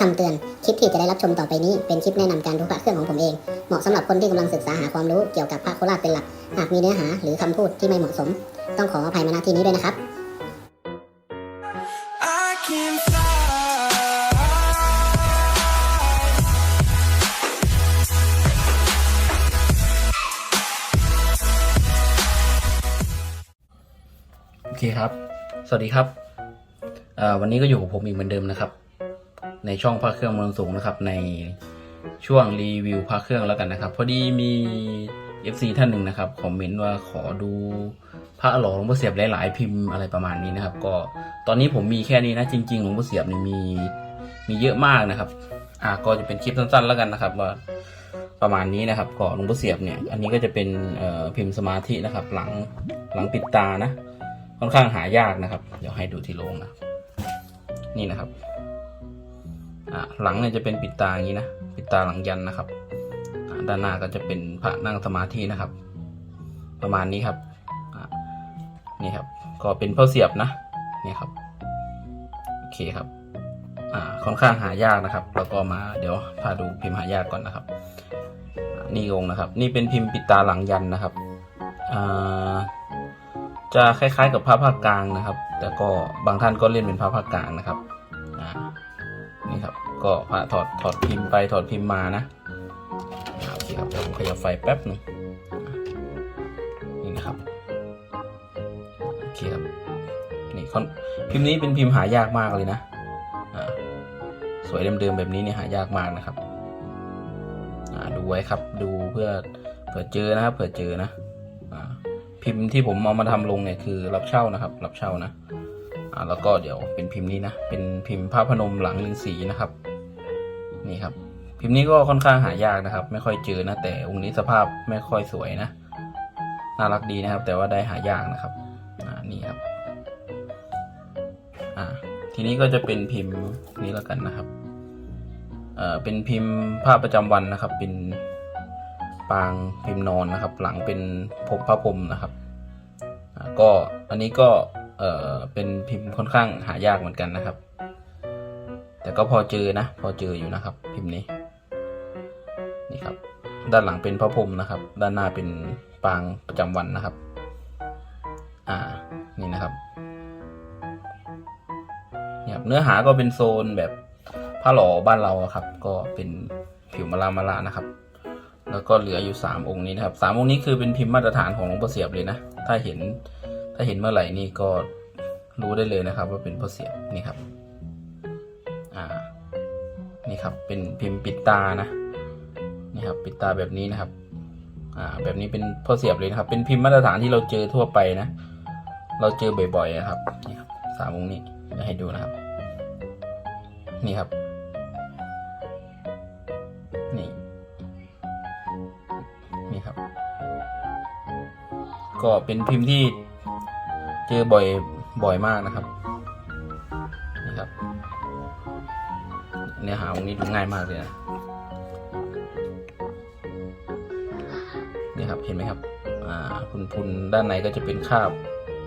คำเตือน คลิปที่จะได้รับชมต่อไปนี้เป็นคลิปแนะนำการดูพระเครื่องของผมเอง เหมาะสำหรับคนที่กำลังศึกษาหาความรู้เกี่ยวกับพระโคราชเป็นหลัก หากมีเนื้อหาหรือคำพูดที่ไม่เหมาะสม ต้องขออภัยมาณที่นี้ด้วยนะครับ โอเคครับ สวัสดีครับ วันนี้ก็อยู่กับผมอีกเหมือนเดิมนะครับ ในช่องพระเครื่องมือสูงนะครับในช่วงรีวิวพระเครื่องแล้วกันนะครับ พอดีมี FC ท่านหนึ่งนะครับคอมเมนต์ว่าขอดูพระหล่อหลวงพ่อเสียบหลาย ๆ พิมพ์อะไรประมาณนี้นะครับ ก็ตอนนี้ผมมีแค่นี้นะจริงๆหลวงพ่อเสียบเนี่ยมีมีเยอะมากนะครับ อ่าก็จะเป็นคลิปสั้น ๆ แล้วกันนะครับว่าประมาณนี้นะครับก็หลวงพ่อเสียบเนี่ยอันนี้ก็จะเป็นเอ่อพิมพ์สมาธินะครับ หลังหลังปิดตานะ ค่อนข้างหายากนะครับ เดี๋ยวให้ดูที่โรงนะนี่นะครับ หลังเนี่ยจะเป็นปิดตาอย่างนี้นะปิดตาหลังยันนะครับด้านหน้าก็จะเป็นพระนั่งสมาธินะครับ ประมาณนี้ครับนี่ครับ ก็เป็นเพ้าเสียบนะนี่ครับโอเคครับค่อนข้างหายากนะครับ แล้วก็มาเดี๋ยวพาดูพิมพ์หายากก่อนนะครับ นี่องค์นะครับ นี่เป็นพิมพ์ปิดตาหลังยันนะครับจะคล้ายๆกับพระภาคกลางนะครับ แต่ก็บางท่านก็เล่นเป็นพระภาคกลางนะครับ ก็พระถอดถอดพิมพ์ไปถอดพิมพ์มานะโอเคครับผมขยับไฟแป๊บหนึงอ่านี่นะครับโอเคครับนี่คอนพิมพ์นี้เป็นพิมพ์หายากมากเลยนะสวยเดิมๆแบบนี้เนี่ยหายากมากนะครับดูไว้ครับดูเพื่อเผื่อเจอนะครับเผื่อเจอนะอ่าพิมพ์ที่ผมเอามาทำลงเนี่ยคือรับเช่านะครับ รับเช่านะ อ่าแล้วก็เดี๋ยวเป็นพิมพ์นี้นะ เป็นพิมพ์พระพนมหลังลิงสีนะครับ นี่ครับ พิมพ์นี้ก็ค่อนข้างหายากนะครับ ไม่ค่อยเจอนะ แต่องค์นี้สภาพไม่ค่อยสวยนะ น่ารักดีนะครับ แต่ว่าได้หายากนะครับ อ่า นี่ครับ อ่า ทีนี้ก็จะเป็นพิมพ์นี้แล้วกันนะครับ เอ่อ เป็นพิมพ์ภาพประจำวันนะครับ เป็นปางพิมพ์นอนนะครับ หลังเป็นผมพระพรมนะครับ ก็อันนี้ก็ เออเป็นพิมพ์ค่อนข้างหายากเหมือนกันนะครับ แต่ก็พอเจอนะ พอเจออยู่นะครับ พิมพ์นี้ นี่ครับ ด้านหลังเป็นพระพรมนะครับ ด้านหน้าเป็นปางประจำวันนะครับ อ่า นี่นะครับเนี่ยเนื้อหาก็เป็นโซนแบบผ้าหล่อบ้านเราครับ ก็เป็นผิวมะลามาละนะครับ แล้วก็เหลืออยู่สามองค์นี้นะครับสามองค์นี้คือเป็นพิมพ์มาตรฐานของหลวงพ่อเสียบเลยนะ ถ้าเห็น ถ้าเห็นเมื่อไหร่นี่ก็รู้ได้เลยนะครับ ว่าเป็นพ่อเสียบนี่ครับ อ่า นี่ครับ เป็นพิมพ์ปิดตานะ นี่ครับ ปิดตาแบบนี้นะครับ อ่า แบบนี้เป็นพ่อเสียบเลยนะครับ เป็นพิมพ์มาตรฐานที่เราเจอทั่วไปนะ เราเจอบ่อยๆนะครับ นี่ครับ สามองนี้จะให้ดูนะครับ นี่ครับ นี่ นี่ครับ ก็เป็นพิมพ์ที่ เจอบ่อยบ่อยมากนะครับนี่ครับเนื้อหาตรงนี้ดูง่ายมากเลยนะนี่ครับเห็นไหมครับอ่าพุนพุนๆด้านในก็จะเป็นคาบ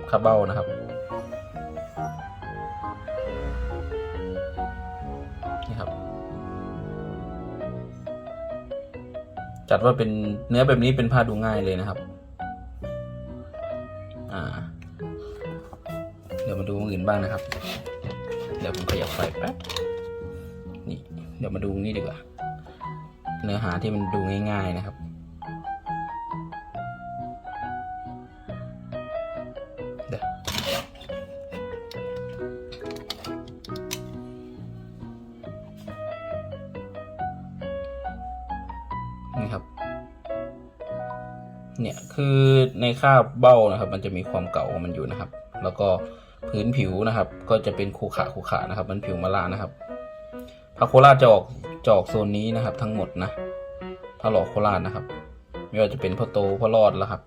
คาบเบ้านะครับนี่ครับ จัดว่าเป็นเนื้อแบบนี้เป็นผ้าดูง่ายเลยนะครับ อ่า ดี๋ยวมาดูอื่นบ้างนะครับ เดี๋ยวผมขยับไฟแป๊บนี่เดี๋ยวมาดูนี้ดีกว่า เนื้อหาที่มันดูง่าย ๆนะครับ เดี๋ยวนี่ครับเนี่ยคือในคราบเบ้านะครับ มันจะมีความเก่าของมันอยู่นะครับ แล้วก็ พื้นผิวนะครับ ก็จะเป็นขูขะขูขะนะครับ มันผิวมะละนะครับพระโคราชจะออกจะออกโซนนี้นะครับ ทั้งหมดนะพระหล่อโคราชนะครับ ไม่ว่าจะเป็นพ่อโตพ่อรอดแล้วครับ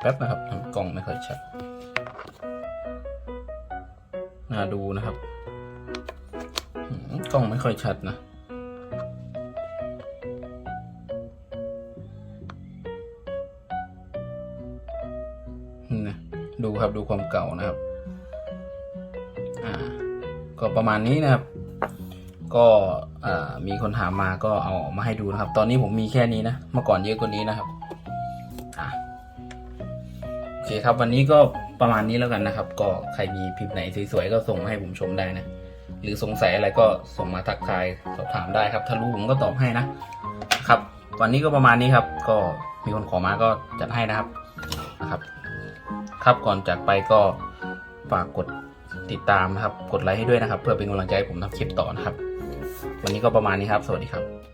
แป๊บนะครับกล้องไม่ค่อยชัดน่าดูนะครับกล้องไม่ค่อยชัดนะ นะดูครับดูความเก่านะครับอ่าก็ประมาณนี้นะครับ ก็มีคนถามมาก็เอามาให้ดูนะครับ ตอนนี้ผมมีแค่นี้นะเมื่อก่อนเยอะกว่านี้นะครับอโอเคครับวันนี้ก็ประมาณนี้แล้วกันนะครับ ก็ใครมีพิมพ์ไหนสวยๆก็ส่งมาให้ผมชมได้นะหรือสงสัยอะไรก็ส่งมาทักทายสอบถามได้ครับ ถ้ารู้ผมก็ตอบให้นะครับ วันนี้ก็ประมาณนี้ครับ ก็มีคนขอมาก็จัดให้นะครับนะครับ ครับก่อนจากไปก็ฝากกดติดตามนะครับ กดไลค์ให้ด้วยนะครับ เพื่อเป็นกำลังใจให้ผมทำคลิปต่อนะครับ วันนี้ก็ประมาณนี้ครับ สวัสดีครับ